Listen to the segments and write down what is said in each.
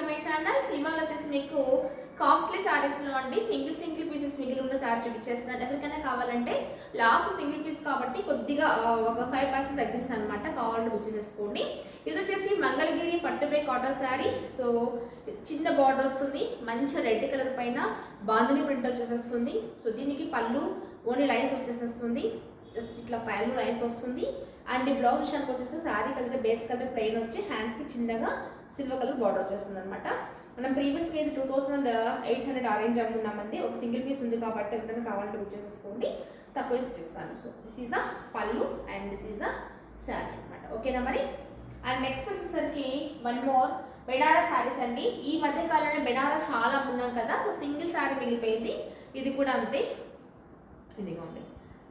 To my channel సినిమాలో వచ్చేసి మీకు కాస్ట్లీ శారీస్లో అండి. సింగిల్ సింగిల్ పీసెస్ మిగిలి ఉన్న శారీ చూపించేస్తున్నాను. ఎవరికైనా కావాలంటే లాస్ట్ సింగిల్ పీస్ కాబట్టి కొద్దిగా ఒక ఫైవ్ పర్సెంట్ తగ్గిస్తాను అనమాట కావాలంటే బుక్ చేసుకోండి ఇది వచ్చేసి మంగళగిరి పట్టుపై కాటన్ శారీ సో చిన్న బార్డర్ వస్తుంది. మంచి రెడ్ కలర్ పైన బాంధని ప్రింట్ వచ్చేసేస్తుంది. సో దీనికి పళ్ళు ఓన్లీ లైన్స్ వచ్చేసేస్తుంది. జస్ట్ ఇట్లా పైన లైన్స్ వస్తుంది. అండ్ బ్లౌజ్ విషయానికి వచ్చేసి saree colour base colour plain వచ్చి హ్యాండ్స్కి చిన్నగా సిల్వర్ కలర్ బార్డర్ వచ్చేస్తుంది అనమాట మనం ప్రీవియస్గా ఇది two thousand eight hundred arrange అనుకున్నామండి. ఒక సింగిల్ పీస్ ఉంది కాబట్టి ఎవరైనా కావాలంటే బుక్ చేసేసుకోండి. తక్కువ ఇస్తాను so this is the pallu and this is the saree అనమాట ఓకేనా మరి? అండ్ నెక్స్ట్ వచ్చేసరికి వన్ మోర్ బెనారస్ శారీస్ అండి. ఈ మధ్య కాలంలో బెనారస్ చాలా అమ్మున్నాం కదా. సో సింగిల్ శారీ మిగిలిపోయింది. ఇది కూడా అంతే. ఇదిగోండి.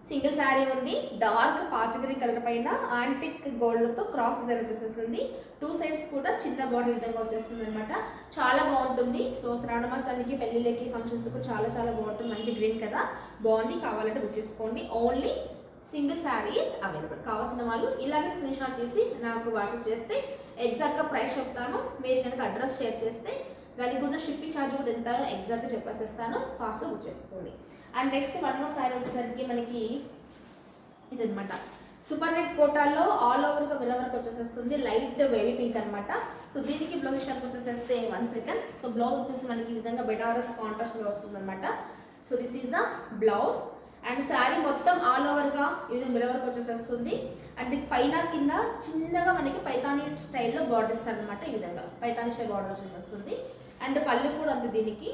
సింగిల్ శారీ ఉంది. డార్క్ పాచగిరి కలర్ పైన ఆంటిక్ గోల్డ్తో క్రాస్ డిజైన్ వచ్చేసేసింది. టూ సైడ్స్ కూడా చిన్న బాడీ విధంగా వచ్చేస్తుంది అనమాట చాలా బాగుంటుంది. సో శ్రావణ మాసానికి పెళ్ళిళ్ళకి ఫంక్షన్స్కి చాలా చాలా బాగుంటుంది. మంచి గ్రీన్ కదా. బాగుంది. కావాలంటే బుక్ చేసుకోండి. ఓన్లీ సింగిల్ శారీస్ అవైలబుల్ కావాల్సిన వాళ్ళు ఇలాగే స్క్రీన్ షాట్ చేసి నాకు వాట్సాప్ చేస్తే ఎగ్జాక్ట్గా ప్రైస్ చెప్తాను. మీరు కనుక అడ్రస్ షేర్ చేస్తే దానికి ఉన్న షిప్పింగ్ ఛార్జ్ కూడా ఎంత ఎగ్జాక్ట్గా చెప్పేసేస్తాను. ఫాస్ట్గా బుక్ చేసుకోండి. And next one more saree వచ్చేసరికి మనకి ఇదనమాట సూపర్ నెట్ కోటాలో ఆల్ ఓవర్గా విల వరకు వచ్చేసేస్తుంది. లైట్ వేవీ పింక్ అనమాట సో దీనికి బ్లౌజ్ విషయానికి వచ్చేసేస్తే వన్ సెకండ్ సో బ్లౌజ్ వచ్చేసి మనకి ఈ విధంగా బెనారస్ కాంట్రాస్ట్లో వస్తుంది అనమాట so this is the blouse and saree మొత్తం ఆల్ ఓవర్గా ఈ విధంగా మిర్ర వరకు వచ్చేసేస్తుంది. అండ్ పైన కింద చిన్నగా మనకి పైతాని స్టైల్లో బార్డర్స్ అనమాట ఈ విధంగా. పైతానీ స్టైల్ బార్డర్ వచ్చేసేస్తుంది. అండ్ పళ్ళు కూడా ఉంది దీనికి.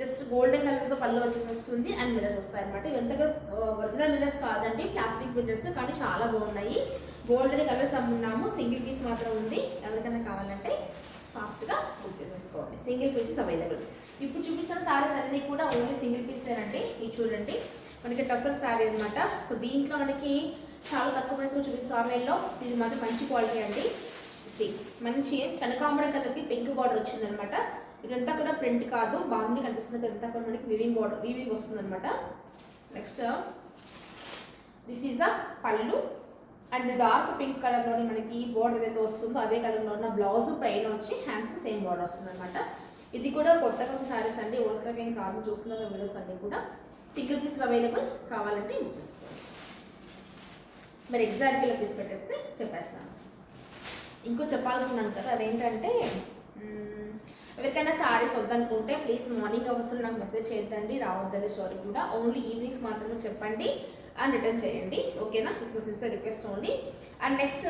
జస్ట్ గోల్డెన్ కలర్తో పళ్ళు వచ్చేసేస్తుంది అండ్ మిర్రర్స్ వస్తాయి అనమాట ఇవంతా కూడా ఒరిజినల్ మిర్రర్స్ కాదండి ప్లాస్టిక్ మిర్రర్స్ కానీ చాలా బాగున్నాయి. గోల్డెన్ కలర్స్ అమ్మున్నాము సింగిల్ పీస్ మాత్రం ఉంది. ఎవరికైనా కావాలంటే ఫాస్ట్గా బుక్ చేసేసుకోండి. Single pieces available. ఇప్పుడు చూపిస్తున్న సారీస్ అన్నీ కూడా ఓన్లీ సింగిల్ పీసేనండి. ఇది చూడండి. మనకి టసర్ శారీ అనమాట సో దీంట్లో మనకి చాలా తక్కువ ప్రైస్లో చూపిస్తారు ఆన్లైన్లో. ఇది మాత్రం మంచి క్వాలిటీ అండి. మంచి కనకాంబరం కలర్కి పింక్ బార్డర్ వచ్చిందనమాట. ఇదంతా కూడా ప్రింట్ కాదు బాగుంది కనిపిస్తుంది ఇదంతా కూడా మనకి వివింగ్ బార్డర్ వివింగ్ వస్తుంది అనమాట నెక్స్ట్ దిస్ ఈజ్ అ పళ్ళు. అండ్ డార్క్ పింక్ కలర్లోని మనకి బార్డర్ ఏదైతే వస్తుందో అదే కలర్లో ఉన్న బ్లౌజ్ పైన వచ్చి హ్యాండ్స్కి సేమ్ బార్డర్ వస్తుంది అనమాట ఇది కూడా కొత్త కొత్త శారీస్ అండి హోల్సేల్ ఏం కాదు చూస్తున్న వీడియోస్ అన్నీ కూడా. సింగిల్ పీస్ అవైలబుల్ కావాలంటే యూజ్ చేసుకోండి మరి ఎగ్జాక్ట్గా తీసి పెట్టేస్తే చెప్పేస్తాను. ఇంకో చెప్పాలనుకున్నాను కదా అదేంటంటే ఎవరికైనా సారీస్ వద్దనుకుంటే ప్లీజ్ మార్నింగ్ అవర్స్లో నాకు మెసేజ్ చేయొద్దండి రావద్దని స్టోరీ కూడా. ఓన్లీ ఈవినింగ్స్ మాత్రమే చెప్పండి అండ్ రిటర్న్ చేయండి. ఓకేనా Christmas my request only and next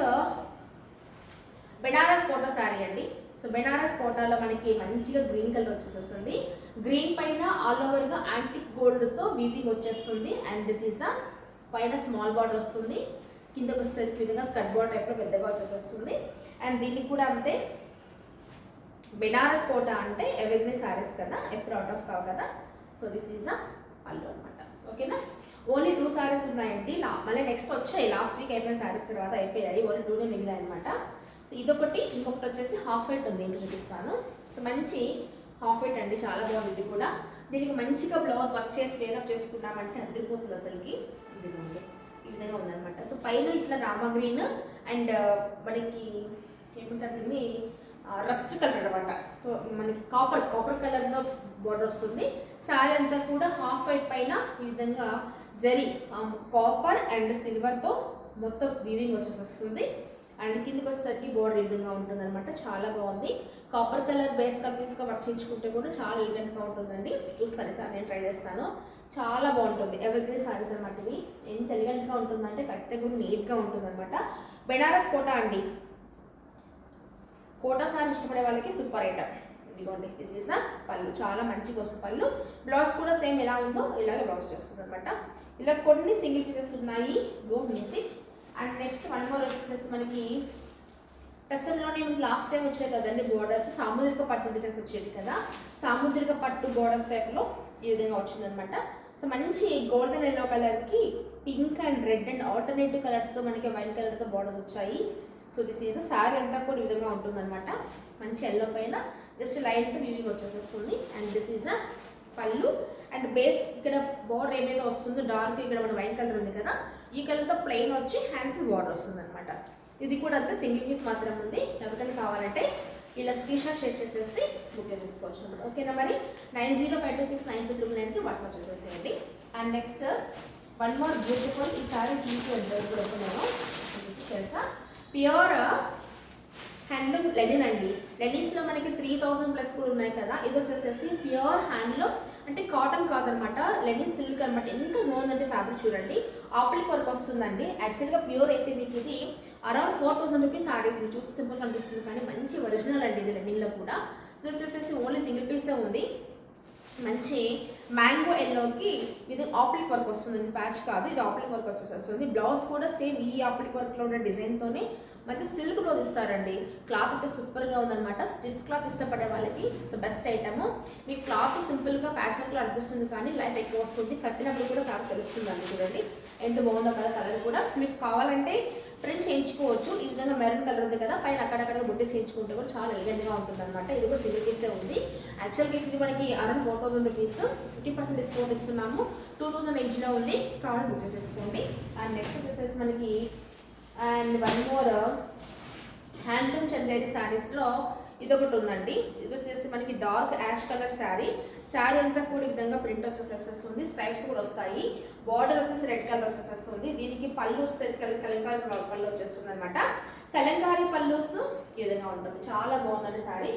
Banaras Kota saree అండి. సో బెనారస్ కోటాలో మనకి మంచిగా గ్రీన్ కలర్ వచ్చేసేస్తుంది. గ్రీన్ పైన ఆల్ ఓవర్గా యాంటిక్ గోల్డ్తో వీపింగ్ వచ్చేస్తుంది. అండ్ దిస్ ఈస్ ద పైన స్మాల్ బార్డర్ వస్తుంది. కిందకు వచ్చేసరికి విధంగా స్కట్ బార్డర్ టైప్లో పెద్దగా వచ్చేసేస్తుంది. అండ్ దీనికి కూడా అంతే బెనారస్ కోట అంటే ఎవరిగ్రీన్ శారీస్ కదా ఎప్పుడు అవుట్ ఆఫ్ కావు కదా. సో దిస్ ఈజ్ ద పళ్ళు అనమాట ఓకేనా? ఓన్లీ టూ శారీస్ ఉన్నాయండి. లా మళ్ళీ నెక్స్ట్ వచ్చాయి. లాస్ట్ వీక్ అయిపోయిన శారీస్ తర్వాత అయిపోయాయి. ఓన్లీ టూనే మిగిలాయి అనమాట సో ఇదొకటి. ఇంకొకటి వచ్చేసి హాఫ్ వైట్ ఉంది. ఇంట్లో చూపిస్తాను. సో మంచి హాఫ్ వైట్ అండి. చాలా బాగుంది ఇది కూడా. దీనికి మంచిగా బ్లౌజ్ వర్క్ చేసి వేరప్ చేసుకున్నామంటే అదిరిపోతుంది అసలుకి. ఇదిగోండి. ఈ విధంగా ఉందనమాట సో పైన ఇట్లా రామగ్రీన్ అండ్ మనకి ఏమంటారు దీన్ని రస్ట్ కలర్ అనమాట సో మనకి కాపర్ కాపర్ కలర్లో బోర్డర్ వస్తుంది. శారీ అంతా కూడా హాఫ్ వైట్ పైన ఈ విధంగా జరీ కాపర్ అండ్ సిల్వర్తో మొత్తం వీవింగ్ వచ్చేసి వస్తుంది అండ్ కిందకి వచ్చేసరికి బోర్డర్ ఈ విధంగా ఉంటుంది అనమాట చాలా బాగుంది. కాపర్ కలర్ బేస్ కలర్ తీసుకొని వర్క్ చేయించుకుంటే కూడా చాలా ఎలిగెంట్గా ఉంటుందండి. చూస్తాను సార్ నేను ట్రై చేస్తాను. చాలా బాగుంటుంది. ఎవరిగ్రీన్ సారీస్ అనమాట ఇవి. ఎంత ఎలిగెంట్గా ఉంటుందంటే కరెక్ట్గా కూడా నీట్గా ఉంటుంది అనమాట బెనారస్ కోటా అండి. కోటా సారీ ఇష్టపడే వాళ్ళకి సూపర్ ఐటమ్. ఇదిగోండి దిస్ ఇస్ పళ్ళు. చాలా మంచిగా వస్తుంది పళ్ళు. బ్లౌజ్ కూడా సేమ్ ఎలా ఉందో ఇలాగే బ్లౌజ్ చేస్తుంది అనమాట ఇలా కొన్ని సింగిల్ పీసెస్ ఉన్నాయి. Go message and next one more వచ్చేసి మనకి టెస్టర్లోనే లాస్ట్ టైం వచ్చాయి కదండి బోర్డర్స్ సాముద్రిక పట్టు డిజైన్స్ వచ్చేది కదా. సాముద్రిక పట్టు బోర్డర్స్ టైప్లో ఈ విధంగా వచ్చిందనమాట సో మంచి గోల్డెన్ ఎల్లో కలర్కి pink and red and alternative కలర్స్తో మనకి వైట్ కలర్తో బార్డర్స్ వచ్చాయి. సో దిస్ ఈజ్ శారీ అంతా కూడా ఈ విధంగా ఉంటుందన్నమాట. మంచి ఎల్లో పైన. Just light weaving వచ్చేసేస్తుంది. And this is pallu. And base ఇక్కడ బోర్డర్ ఏమైతే వస్తుందో డార్క్ ఇక్కడ మన వైట్ కలర్ ఉంది కదా ఈ కలర్తో ప్లెయిన్ వచ్చి హ్యాండ్స్ బార్డర్ వస్తుంది అనమాట ఇది కూడా అంతా సింగిల్ పీస్ మాత్రం ఉంది. ఎవరికైనా కావాలంటే ఇలా స్క్రీన్ షాట్ షేర్ చేసేసి బుక్ చేసుకోవచ్చు అనమాట ఓకేనా మరి? Nine zero five two six nine two three నైన్కి వాట్సాప్ చేసేసేయండి. And next one more beautiful ఈ సారీ చూసి కూడా నేను చేస్తా ప్యూర్ హ్యాండ్లూమ్ లెనిన్ అండి. లెనిన్స్లో మనకి త్రీ థౌసండ్ ప్లస్ కూడా ఉన్నాయి కదా. ఇది వచ్చేసేసి ప్యూర్ హ్యాండ్లూమ్ అంటే కాటన్ కాదనమాట. లెనిన్ సిల్క్ అనమాట ఎంత బాగుందంటే ఫ్యాబ్రిక్ చూడండి. ఆప్లిక్ వర్క్ వస్తుందండి. యాక్చువల్గా ప్యూర్ అయితే మీకు ఇది around four thousand rupees sarees చూసి సింపుల్ కనిపిస్తుంది కానీ మంచి ఒరిజినల్ అండి ఇది లెనిన్లో కూడా. సో వచ్చేసేసి ఓన్లీ సింగిల్ పీసే ఉంది. మంచి మ్యాంగో ఎల్లోకి ఇది ఆప్లిక్ వర్క్ వస్తుంది. ఇది ప్యాచ్ కాదు ఇది ఆప్లిక్ వర్క్ వచ్చేసేస్తుంది బ్లౌజ్ కూడా సేమ్ ఈ ఆప్లిక్ వర్క్లో ఉన్న డిజైన్తోనే మంచి సిల్క్ బ్లౌజ్ ఇస్తారండి. క్లాత్ అయితే సూపర్గా ఉందన్నమాట. స్టిఫ్ క్లాత్ ఇష్టపడే వాళ్ళకి సో బెస్ట్ ఐటమ్ మీకు క్లాత్ సింపుల్గా ప్యాచ్ వర్క్లో అనిపిస్తుంది కానీ లైఫ్ ఎక్కువ వస్తుంది. కట్టినప్పుడు కూడా క్లాత్ తెలుస్తుంది అండి చూడండి. ఎంత బాగుందో కదా కలర్ కూడా. మీకు కావాలంటే ప్రింట్ చేయించుకోవచ్చు. ఈ విధంగా మెరూన్ కలర్ ఉంది కదా పైన అక్కడక్కడ బుట్టి చేయించుకుంటే కూడా చాలా ఎలిగెంట్గా ఉంటుంది అనమాట ఇది కూడా సింగిల్ పీసే ఉంది. యాక్చువల్గా ఇది మనకి around four thousand rupees fifty percent discount ఇస్తున్నాము. టూ థౌసండ్ ఎయిట్లో ఉంది. కావాలి బుక్ చేసేసుకోండి. అండ్ నెక్స్ట్ వచ్చేసేసి మనకి and one more handloom Chanderi శారీస్లో ఇది ఒకటి ఉందండి. ఇది వచ్చేసి మనకి dark ash colour saree. Saree అంతా కూడా విధంగా ప్రింట్ వచ్చేసేస్తుంది స్ట్రైప్స్ కూడా వస్తాయి. బార్డర్ వచ్చేసి రెడ్ కలర్ వచ్చేసేస్తుంది దీనికి పళ్ళు వచ్చేసి కలంకారీ పళ్ళు వచ్చేస్తుంది అనమాట కలంకారీ పళ్ళుస్ ఈ విధంగా ఉంటుంది. చాలా బాగుందండి శారీ.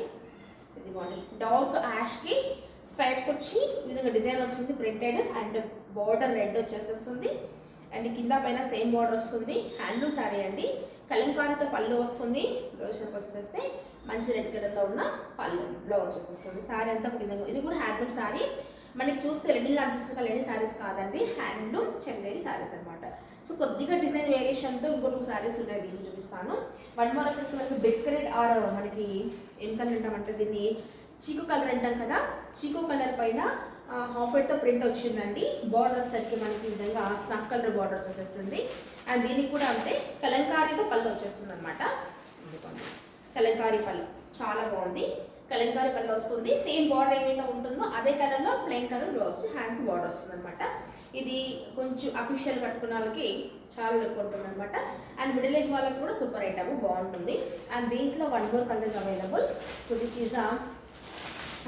ఇదిగోండి. డార్క్ యాష్కి స్ట్రైప్స్ వచ్చి ఈ విధంగా డిజైన్ వచ్చింది ప్రింటెడ్ అండ్ బార్డర్ రెడ్ వచ్చేసేస్తుంది అండ్ కింద పైన సేమ్ బార్డర్ వస్తుంది. హ్యాండ్లూమ్ శారీ అండి. కలంకారీతో పళ్ళు వస్తుంది. రోజుకి వచ్చేస్తే మంచి రెడ్ కలర్లో ఉన్న పళ్ళు బ్లౌజ్ వచ్చేసేస్తుంది శారీ అంతా ఒక ఇది కూడా హ్యాండ్లూమ్ శారీ మనకి చూస్తే లెనిన్లో అనిపిస్తుంది కానీ శారీస్ కాదండి. హ్యాండ్లూమ్ చెందేరి శారీస్ అనమాట సో కొద్దిగా డిజైన్ వేరియేషన్తో ఇంకో టూ శారీస్ ఉన్నాయి. దీన్ని చూపిస్తాను. వన్ మోర్ వచ్చేసి మనకి బెక్కరెడ్ ఆర్ uh, మనకి ఏం కలర్ అంటామంటే దీన్ని చీకు కలర్ అంటాం కదా. చీకు కలర్ పైన హాఫ్తో ప్రింట్ వచ్చిందండి. బార్డర్ వచ్చేసరికి మనకి విధంగా స్నాఫ్ కలర్ బార్డర్ వచ్చేసేస్తుంది. అండ్ దీనికి కూడా అంతే. కలంకారీతో పళ్ళు వచ్చేస్తుంది అనమాట కలంకారీ పళ్ళు. చాలా బాగుంది. కలంకారీ పళ్ళు వస్తుంది. సేమ్ బార్డర్ ఏమైతే ఉంటుందో అదే కలర్లో plain colour blouse hands border వస్తుంది అనమాట ఇది కొంచెం అఫీషియల్ కట్టుకున్న వాళ్ళకి చాలా లుక్ ఉంటుంది అనమాట అండ్ మిడిల్ ఏజ్ వాళ్ళకి కూడా సూపర్ ఐటమ్ బాగుంటుంది. అండ్ దీంట్లో one more colours available so this is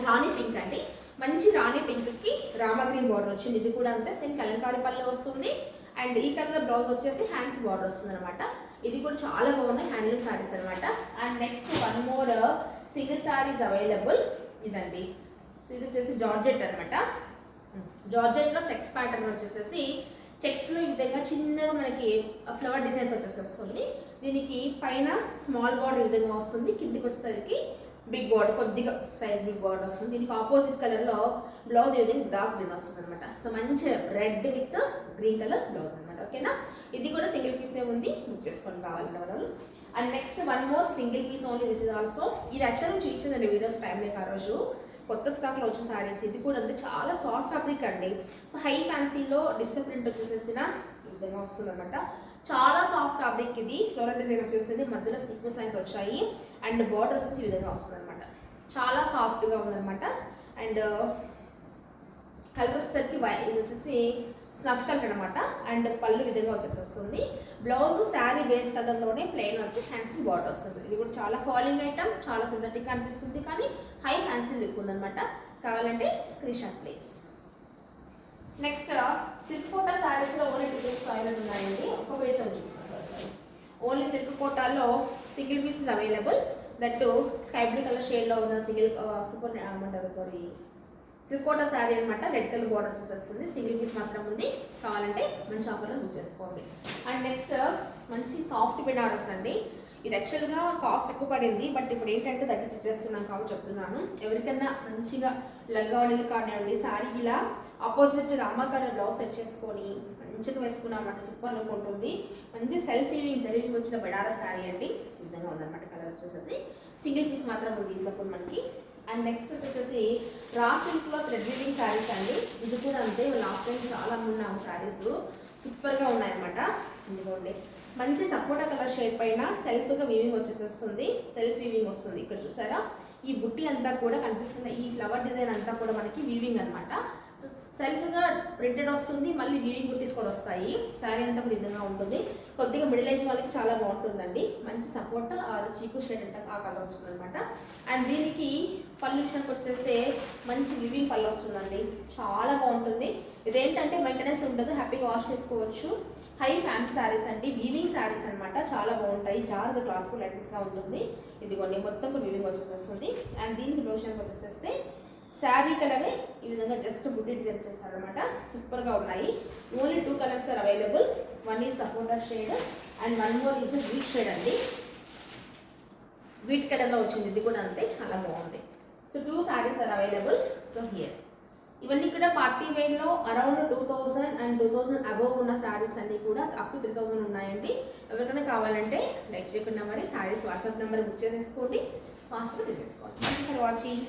rani pink అండి. మంచి రాణి పింక్కి రామ గ్రీన్ బార్డర్ వచ్చింది. ఇది కూడా అంతే సేమ్ కలంకారీ పళ్ళు వస్తుంది. అండ్ ఈ కలర్ బ్లౌజ్ వచ్చేసి హ్యాండ్స్ బార్డర్ వస్తుంది అనమాట ఇది కూడా చాలా బాగున్నాయి హ్యాండ్లూమ్ శారీస్ అనమాట and next one more uh, single sarees available. ఇదండి. సో ఇది వచ్చేసి జార్జెట్ అనమాట జార్జెట్లో చెక్స్ ప్యాటర్న్ వచ్చేసేసి చెక్స్లో ఈ విధంగా చిన్నగా మనకి ఫ్లవర్ డిజైన్ వచ్చేసేస్తుంది. దీనికి పైన స్మాల్ బార్డర్ ఈ విధంగా వస్తుంది. కిందికి వచ్చేసరికి బిగ్ బార్డర్ కొద్దిగా సైజ్ బిగ్ బార్డర్ వస్తుంది. దీనికి ఆపోజిట్ కలర్లో బ్లౌజ్ ఈ డార్క్ గ్రీన్ వస్తుంది అనమాట సో మంచి red with green colour blouse అనమాట ఓకేనా ఇది కూడా సింగిల్ పీసే ఉంది. బుక్ చేసుకొని కావాలన్న వాళ్ళు. And next one more single piece only this is also ఇది యాక్చువల్ చూపించదండి వీడియోస్ టైంలో ఆ రోజు. కొత్త స్టాక్లో వచ్చిన సారీస్ ఇది కూడా అంటే చాలా సాఫ్ట్ ఫ్యాబ్రిక్ అండి. సో హై ఫ్యాన్సీలో డిజిటల్ ప్రింట్ వచ్చేసేసిన విధంగా వస్తుంది అనమాట చాలా సాఫ్ట్ ఫ్యాబ్రిక్ ఇది. ఫ్లోరల్ డిజైన్ వచ్చేసింది మధ్యలో సీక్వెన్స్ లైన్స్ వచ్చాయి. అండ్ బార్డర్ వచ్చేసి ఈ విధంగా వస్తుంది అనమాట చాలా సాఫ్ట్గా ఉందన్నమాట. అండ్ కలర్ uh, వచ్చేసరికి వై ఇది వచ్చేసి స్నఫ్ కలర్ అనమాట అండ్ పళ్ళు విధంగా వచ్చేసేస్తుంది బ్లౌజ్ శారీ బేస్ కలర్లోనే ప్లెయిన్ వచ్చి ఫ్యాన్సీ బార్డర్ వస్తుంది. ఇది కూడా చాలా ఫాలింగ్ ఐటమ్ చాలా సింథటిక్ అనిపిస్తుంది. కానీ హై ఫ్యాన్సీ లుక్ ఉందన్నమాట. కావాలంటే screen shot please next silk Kota శారీస్లో ఓన్లీ డిజైన్స్ అవైలబుల్ ఉన్నాయండి. ఒక వేస్ చూపిస్తాను ఓన్లీ సిల్క్ కోటాలో single pieces available that sky blue colour షేడ్లో ఉన్న సింగిల్ సూపర్ uh, uh, ఏమంటారు సారీ సిల్క్ కోటా శారీ అనమాట రెడ్ కలర్ బార్డర్ వచ్చేసేస్తుంది సింగిల్ పీస్ మాత్రం ఉంది. కావాలంటే మంచి ఆఫర్లో బుక్ చేసుకోండి. అండ్ నెక్స్ట్ uh, మంచి సాఫ్ట్ బెనారస్ అండి. ఇది యాక్చువల్గా కాస్ట్ ఎక్కువ పడింది. బట్ ఇప్పుడు ఏంటంటే తగ్గించి ఇచ్చేస్తున్నాం కాబట్టి చెప్తున్నాను. ఎవరికైనా మంచిగా లంగావణిలు కానివ్వండి శారీ ఇలా opposite rama colour blouse set చేసుకొని మంచిగా వేసుకున్నమాట సూపర్ లుక్ ఉంటుంది. మంచి సెల్ఫ్ ఈవింగ్ జరిగి వచ్చిన బెడార శారీ అండి. విధంగా ఉందన్నమాట కలర్ వచ్చేసేసి. సింగిల్ పీస్ మాత్రం ఉంది ఇంట్లో కూడా మనకి. అండ్ నెక్స్ట్ వచ్చేసేసి రా సిల్క్లో థ్రెడ్ వీవింగ్ శారీస్ అండి. ఇది కూడా అంతే. లాస్ట్ టైం చాలా ఉన్నాము శారీస్ సూపర్గా ఉన్నాయన్నమాట. ఇదిగోండి. మంచి సపోటా కలర్ షేడ్ పైన సెల్ఫ్గా వీవింగ్ వచ్చేసేస్తుంది. సెల్ఫ్ వీవింగ్ వస్తుంది. ఇక్కడ చూసారా? ఈ బుట్టి అంతా కూడా కనిపిస్తుంది ఈ ఫ్లవర్ డిజైన్ అంతా కూడా మనకి వీవింగ్ అనమాట సెల్ఫ్గా ప్రింటెడ్ వస్తుంది మళ్ళీ వీవింగ్ బుట్టీస్ కూడా వస్తాయి. శారీ అంతా కూడా విధంగా ఉంటుంది. కొద్దిగా మిడిల్ ఏజ్ వాళ్ళకి చాలా బాగుంటుందండి. మంచి సపోర్ట్ ఆరు చీకు షేడ్ అంటే ఆ కలర్ వస్తుంది అనమాట అండ్ దీనికి పళ్ళు విషయానికి వచ్చేస్తే మంచి వివింగ్ పళ్ళు వస్తుందండి. చాలా బాగుంటుంది. ఇదేంటంటే మెయింటెనెన్స్ ఉండదు హ్యాపీగా వాష్ చేసుకోవచ్చు. హై ఫ్యాన్స్ శారీస్ అండి. వీవింగ్ శారీస్ అనమాట చాలా బాగుంటాయి. జాగ్రత్త క్లాత్ కూడా లైట్గా ఉంటుంది. ఇదిగోండి మొత్తం కూడా వీవింగ్ వచ్చేసేస్తుంది. అండ్ దీనికి బ్లౌషన్కి వచ్చేసేస్తే శారీ కలరే ఈ విధంగా జస్ట్ బుడ్డి డిజైన్ చేస్తారనమాట సూపర్గా ఉన్నాయి. Only two colours are available one is supporter shade and one more is wheat shade అండి. వీట్ కలర్లో వచ్చింది. ఇది కూడా అంతే. చాలా బాగుంది. So two sarees are available so here ఇవన్నీ కూడా party వేర్లో around two thousand and two thousand above ఉన్న శారీస్ అన్నీ కూడా అప్ టు త్రీ థౌజండ్ ఉన్నాయండి. ఎవరికైనా కావాలంటే లైక్ చెప్పిన మరి శారీస్ వాట్సాప్ నెంబర్ బుక్ చేసేసుకోండి. ఫాస్ట్గా తీసేసుకోండి. For watching